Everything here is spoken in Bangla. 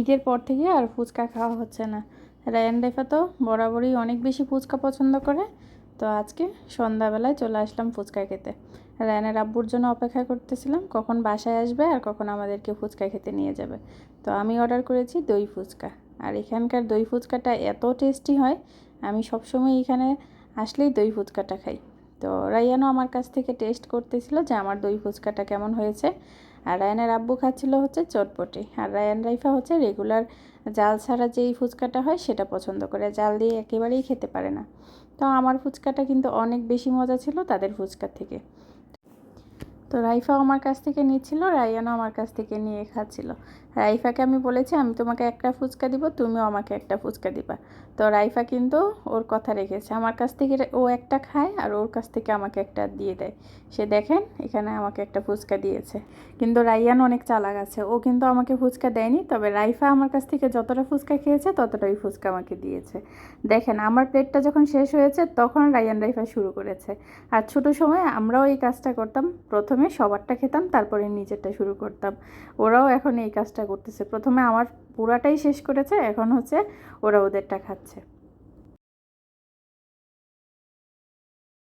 ঈদের পর থেকে আর ফুচকা খাওয়া হচ্ছে না। রায়ান রেফা তো বরাবরই অনেক বেশি ফুচকা পছন্দ করে। তো আজকে সন্ধ্যাবেলায় চলে আসলাম ফুচকা খেতে। রায়ানের আব্বুর জন্য অপেক্ষা করতেছিলাম, কখন বাসায় আসবে আর কখন আমাদেরকে ফুচকা খেতে নিয়ে যাবে। তো আমি অর্ডার করেছি দই ফুচকা। আর এখানকার দই ফুচকাটা এত টেস্টি হয়, আমি সবসময় এখানে আসলেই দই ফুচকাটা খাই। তো রায়ানও আমার কাছ থেকে টেস্ট করতেছিল যে আমার দই ফুচকাটা কেমন হয়েছে। আর রায়ানের আব্বু খাচ্ছিল হচ্ছে চটপটি। আর রায়ান রাইফা হচ্ছে রেগুলার জাল ছাড়া যেই ফুচকাটা হয় সেটা পছন্দ করে। জাল দিয়ে একেবারেই খেতে পারে না। তো আমার ফুচকাটা কিন্তু অনেক বেশি মজা ছিল তাদের ফুচকার থেকে। তো রাইফাও আমার কাছ থেকে নিচ্ছিল রায়ানও আমার কাছ থেকে নিয়ে খাচ্ছিল। রাইফাকে আমি বলেছি, আমি তোমাকে একটা ফুচকা দিব, তুমিও আমাকে একটা ফুচকা দিবা। তো রাইফা কিন্তু ওর কথা রেখেছে। আমার কাছ থেকে ও একটা খায় আর ওর কাছ থেকে আমাকে একটা দিয়ে দেয়। সে দেখেন, এখানে আমাকে একটা ফুচকা দিয়েছে। কিন্তু রাইয়ান অনেক চালাক আছে। ও কিন্তু আমাকে ফুচকা দেয়নি, তবে রাইফা আমার কাছ থেকে যতটা ফুচকা খেয়েছে, ততটাই ফুচকা আমাকে দিয়েছে। দেখেন, আমার প্লেটটা যখন শেষ হয়েছে, তখন রাইয়ান, রাইফা শুরু করেছে। আর ছোট সময় আমরাও এই কাজটা করতাম। প্রথমে সবারটা খেতাম, তারপরে নিজেরটা শুরু করতাম। ওরাও এখন এই কাজটা করতেছে। প্রথমে আমার পুরাটাই শেষ করেছে, এখন হচ্ছে ওরা ওদেরটা খাচ্ছে।